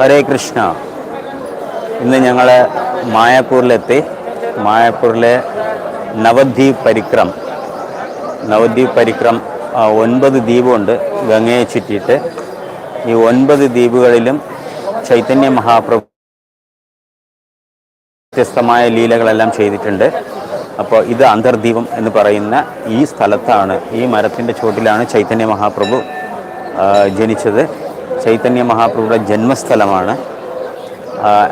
ഹരേ കൃഷ്ണ. ഇന്ന് ഞങ്ങൾ മായാപ്പൂരിലെത്തി. മായാപ്പൂരിലെ നവദ്വീപ് പരിക്രം. നവദ്വീപ് പരിക്രം ഒൻപത് ദ്വീപുണ്ട് ഗംഗയെ ചുറ്റിയിട്ട്. ഈ ഒൻപത് ദ്വീപുകളിലും ചൈതന്യ മഹാപ്രഭു വ്യത്യസ്തമായ ലീലകളെല്ലാം ചെയ്തിട്ടുണ്ട്. അപ്പോൾ ഇത് അന്തർദ്വീപം എന്ന് പറയുന്ന ഈ സ്ഥലത്താണ് ഈ മരത്തിന്റെ ചുവട്ടിലാണ് ചൈതന്യ മഹാപ്രഭു ജനിച്ചത്. ചൈതന്യ മഹാപ്രഭുയുടെ ജന്മസ്ഥലമാണ്.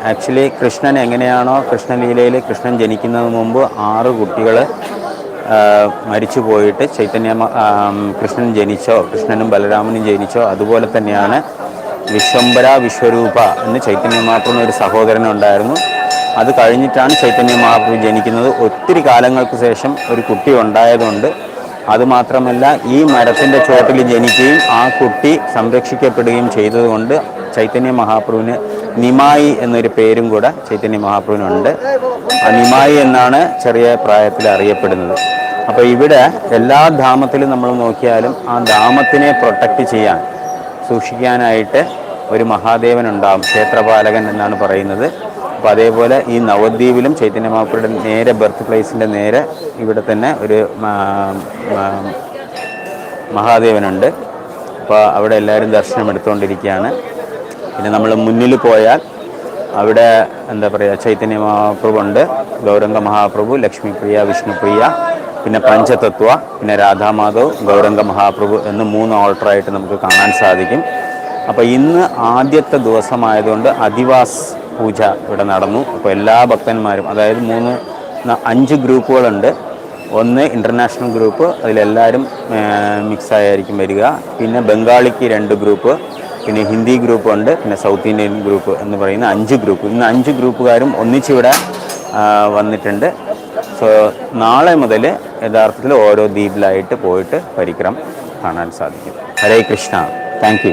ആക്ച്വലി കൃഷ്ണൻ എങ്ങനെയാണോ കൃഷ്ണലീലയിൽ കൃഷ്ണൻ ജനിക്കുന്നതിന് മുമ്പ് ആറ് കുട്ടികൾ മരിച്ചു പോയിട്ട് ചൈതന്യ കൃഷ്ണൻ ജനിച്ചോ കൃഷ്ണനും ബലരാമനും ജനിച്ചോ അതുപോലെ തന്നെയാണ് വിശ്വംബര വിശ്വരൂപ എന്ന് ചൈതന്യ മഹാപ്രഭുവിന് ഒരു സഹോദരനുണ്ടായിരുന്നു അത് കഴിഞ്ഞിട്ടാണ് ചൈതന്യ മഹാപ്രഭു ജനിക്കുന്നത്. ഒത്തിരി കാലങ്ങൾക്ക് ശേഷം ഒരു കുട്ടി ഉണ്ടായതുകൊണ്ട് അതുമാത്രമല്ല ഈ മരത്തിന്റെ ചോട്ടിൽ ജനിക്കുകയും ആ കുട്ടി സംരക്ഷിക്കപ്പെടുകയും ചെയ്തതുകൊണ്ട് ചൈതന്യ മഹാപ്രഭുവിന് നിമായി എന്നൊരു പേരും കൂടെ ചൈതന്യ മഹാപ്രഭുവിനുണ്ട്. ആ നിമായി എന്നാണ് ചെറിയ പ്രായത്തിൽ അറിയപ്പെടുന്നത്. അപ്പോൾ ഇവിടെ എല്ലാ ധാമത്തിലും നമ്മൾ നോക്കിയാലും ആ ധാമത്തിനെ പ്രൊട്ടക്റ്റ് ചെയ്യാൻ സൂക്ഷിക്കാനായിട്ട് ഒരു മഹാദേവൻ ഉണ്ടാകും ക്ഷേത്രപാലകൻ എന്നാണ് പറയുന്നത്. അപ്പോൾ അതേപോലെ ഈ നവദ്വീപിലും ചൈതന്യ മഹാപ്രഭുയുടെ നേരെ ബർത്ത് പ്ലേസിന്റെ നേരെ ഇവിടെ തന്നെ ഒരു മഹാദേവനുണ്ട്. അപ്പോൾ അവിടെ എല്ലാവരും ദർശനം എടുത്തുകൊണ്ടിരിക്കുകയാണ് പിന്നെ നമ്മൾ മുന്നിൽ പോയാൽ അവിടെ എന്താ പറയുക ചൈതന്യ മഹാപ്രഭു ഉണ്ട് ഗൗരംഗ മഹാപ്രഭു ലക്ഷ്മിപ്രിയ വിഷ്ണുപ്രിയ പിന്നെ പഞ്ചതത്വ പിന്നെ രാധാമാധവ് ഗൗരംഗ മഹാപ്രഭു എന്ന് മൂന്ന് ഓൾട്ടറായിട്ട് നമുക്ക് കാണാൻ സാധിക്കും. അപ്പോൾ ഇന്ന് ആദ്യത്തെ ദിവസമായതുകൊണ്ട് അധിവാസ് പൂജ ഇവിടെ നടന്നു. അപ്പോൾ എല്ലാ ഭക്തന്മാരും അതായത് മൂന്ന് അഞ്ച് ഗ്രൂപ്പുകളുണ്ട്. ഒന്ന് ഇന്റർനാഷണൽ ഗ്രൂപ്പ് അതിലെല്ലാവരും മിക്സ് ആയിരിക്കും വരിക. പിന്നെ ബംഗാളിക്ക് രണ്ട് ഗ്രൂപ്പ് പിന്നെ ഹിന്ദി ഗ്രൂപ്പ് ഉണ്ട് പിന്നെ സൗത്ത് ഇന്ത്യൻ ഗ്രൂപ്പ് എന്ന് പറയുന്ന അഞ്ച് ഗ്രൂപ്പ്. ഇന്ന് അഞ്ച് ഗ്രൂപ്പുകാരും ഒന്നിച്ചിവിടെ വന്നിട്ടുണ്ട്. സോ നാളെ മുതൽ യഥാർത്ഥത്തിൽ ഓരോ ദ്വീപിലായിട്ട് പോയിട്ട് പരിക്രം കാണാൻ സാധിക്കും. ഹരേ കൃഷ്ണ. താങ്ക്